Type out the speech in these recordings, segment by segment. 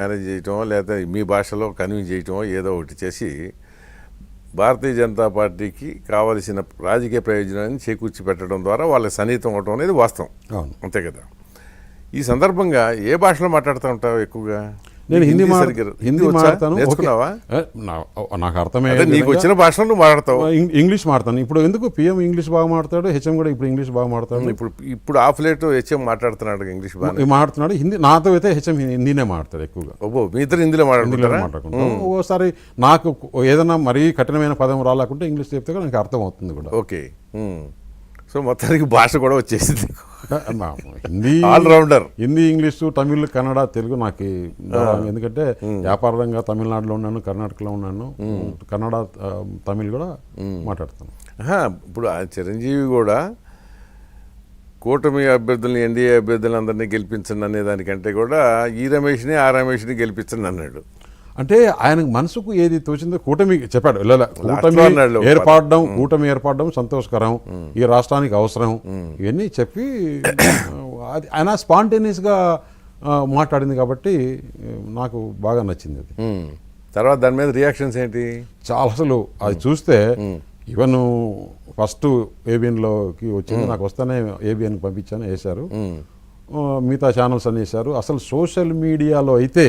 Manage చేయటమో లేదా మీ భాషలో convince చేయటమో ఏదో ఒకటి చేసి భారతీయ జనతా పార్టీకి కావలసిన రాజకీయ ప్రయోజనాన్ని చేకూర్చి పెట్టడం ద్వారా వాళ్ళకి సన్నిహితం అవటం అనేది వాస్తవం. అంతే కదా. ఈ సందర్భంగా ఏ భాషలో మాట్లాడుతూ ఉంటావు ఎక్కువగా? నేను హిందీ హిందీ? మాట్లాడతాను నాకు అర్థమే నీకు వచ్చిన భాషలో నువ్వు మాట్లాడతావు. ఇంగ్- ఇంగ్లీష్ మాడతాను ఇప్పుడు ఎందుకు పిఎం ఇంగ్లీష్ బాగా మాడతాడు హెచ్ఎం కూడా ఇప్పుడు ఇంగ్లీష్ బాగా మాడతాడు ఇప్పుడు ఇప్పుడు ఆఫ్ లేట్ హెచ్ఎం మాట్లాడుతున్నాడు ఇంగ్లీష్ బాగా మాట్లాడుతున్నాడు హిందీ నాతో అయితే హెచ్ఎం హిందీనే మాడతాడు ఎక్కువగా. ఓబో మీ ఇద్దరు హిందీలో మాట్లాడుకుంటారా? మాట్లాడుకుంటాం. ఓసారి నాకు ఏదైనా మరీ కఠినమైన పదం రాలేకుంటే ఇంగ్లీష్ చెప్తే నాకు అర్థం అవుతుంది కూడా. ఓకే. సో మొత్తానికి భాష కూడా వచ్చేసింది. Hindi all rounder Hindi English Tamil Kannada Telugu నాకు. ఎందుకంటే వ్యాపారంగా తమిళనాడులో ఉన్నాను కర్ణాటకలో ఉన్నాను. కన్నడ తమిళ్ కూడా మాట్లాడతాను ఇప్పుడు ఆ చిరంజీవి కూడా కూటమి అభ్యర్థుల్ని ఎన్డీఏ అభ్యర్థులను అందరినీ గెలిపించండి అనే దానికంటే కూడా ఈ రమేష్ని ఆ రమేష్ని గెలిపించండి అన్నాడు. అంటే ఆయన మనసుకు ఏది తోచిందో కూటమి చెప్పాడు. వెళ్ళలే కూటమి. ఏర్పడడం కూటమి ఏర్పడడం సంతోషకరం. ఈ రాష్ట్రానికి అవసరం. ఇవన్నీ చెప్పి అది ఆయన స్పాంటేనియస్గా ఆ, మాట్లాడింది కాబట్టి నాకు బాగా నచ్చింది అది. తర్వాత దాని మీద రియాక్షన్స్ ఏంటి? చాలా అసలు అది చూస్తే ఈవెన్ ఫస్ట్ ఏబిఎన్లోకి వచ్చింది నాకు వస్తేనే ఏబిఎన్కి పంపించాను వేశారు. మిగతా ఛానల్స్ అని వేశారు. అసలు సోషల్ మీడియాలో అయితే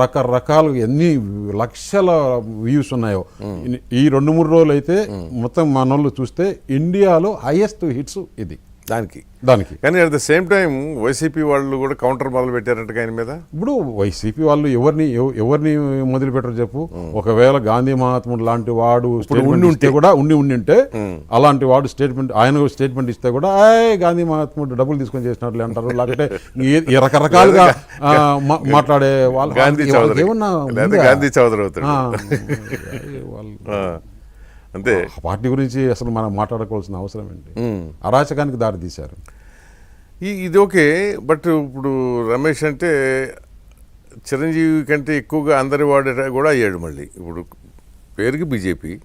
రకరకాలు ఎన్ని లక్షల వ్యూస్ ఉన్నాయో. ఈ రెండు మూడు రోజులు అయితే మొత్తం మనోళ్ళు చూస్తే ఇండియాలో హైయెస్ట్ హిట్స్ ఇది. దానికి. దానికి. కానీ at the same time YCP వాళ్ళు కూడా కౌంటర్ మొదలు పెట్టారంట ఆయన మీద? ఇప్పుడు వైసీపీ వాళ్ళు ఎవరిని ఎవ- ఎవరిని మొదలు పెట్టరు చెప్పు? ఒకవేళ గాంధీ మహాత్ముడు లాంటి వాడు స్టేట్మెంట్ ఇస్తే కూడా ఉండి ఉండి ఉంటే అలాంటి వాడు స్టేట్మెంట్ ఆయన స్టేట్మెంట్ ఇస్తే కూడా ఏ గాంధీ మహాత్ముడు డబ్బులు తీసుకొని చేసినట్లు అంటారు. లేకపోతే రకరకాలుగా మాట్లాడే వాళ్ళు ఏమన్నా? గాంధీ చౌదరి అవుతాడు. ఆ, వాళ్ళు అంతే. పార్టీ గురించి అసలు మనం మాట్లాడుకోవాల్సిన అవసరం ఏంటి? అరాచకానికి దారి తీశారు. ఈ ఇది ఓకే బట్ ఇప్పుడు రమేష్ అంటే చిరంజీవి కంటే ఎక్కువగా అందరి వాడే కూడా అయ్యాడు మళ్ళీ. ఇప్పుడు పేరుకి బీజేపీ.